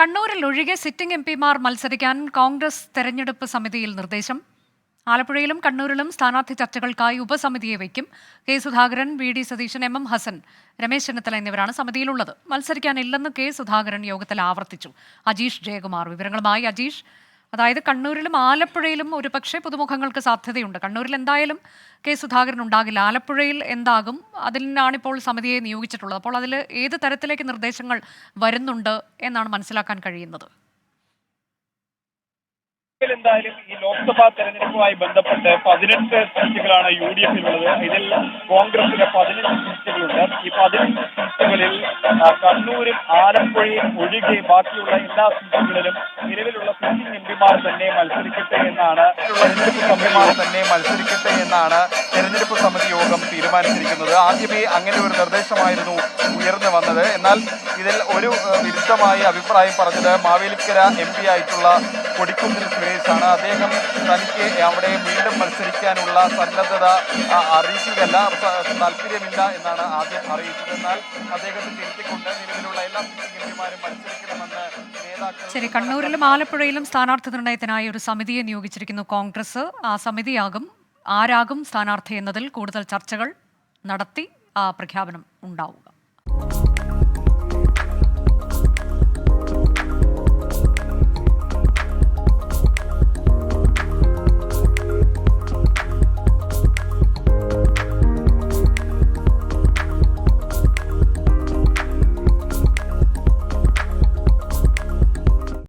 കണ്ണൂരിൽ ഒഴികെ sitting M പിമാർ മത്സരിക്കാൻ കോൺഗ്രസ് തെരഞ്ഞെടുപ്പ് സമിതിയിൽ നിർദ്ദേശം. ആലപ്പുഴയിലും കണ്ണൂരിലും സ്ഥാനാർത്ഥി ചർച്ചകൾക്കായി ഉപസമിതിയെ വയ്ക്കും. K Sudhakaran V D Satheesan M M Hassan Ramesh Chennithala എന്നിവരാണ് സമിതിയിലുള്ളത്. മത്സരിക്കാനില്ലെന്ന് കെ സുധാകരൻ യോഗത്തിൽ ആവർത്തിച്ചു. അജീഷ് ജയകുമാർ വിവരങ്ങളുമായി. അജീഷ് അതായത് കണ്ണൂരിലും ആലപ്പുഴയിലും ഒരുപക്ഷെ പുതുമുഖങ്ങൾക്ക് സാധ്യതയുണ്ട്. കണ്ണൂരിൽ എന്തായാലും കെ സുധാകരൻ ഉണ്ടാകില്ല. ആലപ്പുഴയിൽ എന്താകും? അതിനാണിപ്പോൾ സമിതിയെ നിയോഗിച്ചിട്ടുള്ളത്. അപ്പോൾ അതിൽ ഏത് തരത്തിലേക്ക് നിർദ്ദേശങ്ങൾ വരുന്നുണ്ട് എന്നാണ് മനസ്സിലാക്കാൻ കഴിയുന്നത്. എന്തായാലും ഈ ലോക്സഭാ തെരഞ്ഞെടുപ്പുമായി ബന്ധപ്പെട്ട് പതിനെട്ട് സീറ്റുകളാണ് യു ഡി എഫിലുള്ളത് ഇതിൽ കോൺഗ്രസിന് പതിനഞ്ച് സീറ്റുകളുണ്ട്. ഈ പതിനഞ്ച് സീറ്റുകളിൽ കണ്ണൂരും ആലപ്പുഴയും ഒഴികെ ബാക്കിയുള്ള എല്ലാ സീറ്റുകളിലും നിലവിലുള്ള പിമാർ തന്നെ മത്സരിക്കട്ടെ എന്നാണ്. തെരഞ്ഞെടുപ്പ് സമിതിമാർ തന്നെ മത്സരിക്കട്ടെ എന്നാണ് തെരഞ്ഞെടുപ്പ് സമിതി യോഗം തീരുമാനിച്ചിരിക്കുന്നത്. ആദ്യമേ അങ്ങനെ ഒരു നിർദ്ദേശമായിരുന്നു ഉയർന്നു വന്നത്. എന്നാൽ ഇതിൽ ഒരു വിരുദ്ധമായി അഭിപ്രായം പറഞ്ഞത് മാവേലിക്കര എം പി ആയിട്ടുള്ള കൊടിക്കുന്നിൽ സുരേഷാണ്. അദ്ദേഹം തനിക്ക് അവിടെ വീണ്ടും മത്സരിക്കാനുള്ള സന്നദ്ധത അറിയിക്കുകയല്ല. താല്പര്യമില്ല എന്നാണ് ആദ്യം അറിയിച്ചത്. എന്നാൽ അദ്ദേഹത്തെ തിരുത്തിക്കൊണ്ട് നിലവിലുള്ള എല്ലാ സിറ്റിംഗ് നേതാക്കൾ ശരി കണ്ണൂരിലും ആലപ്പുഴയിലും സ്ഥാനാർത്ഥി നിർണയത്തിനായി ഒരു സമിതിയെ നിയോഗിച്ചിരിക്കുന്നു കോൺഗ്രസ്. ആ സമിതിയാകും ആരാകും സ്ഥാനാർത്ഥി എന്നതിൽ കൂടുതൽ ചർച്ചകൾ നടത്തി ആ പ്രഖ്യാപനം ഉണ്ടാവുക.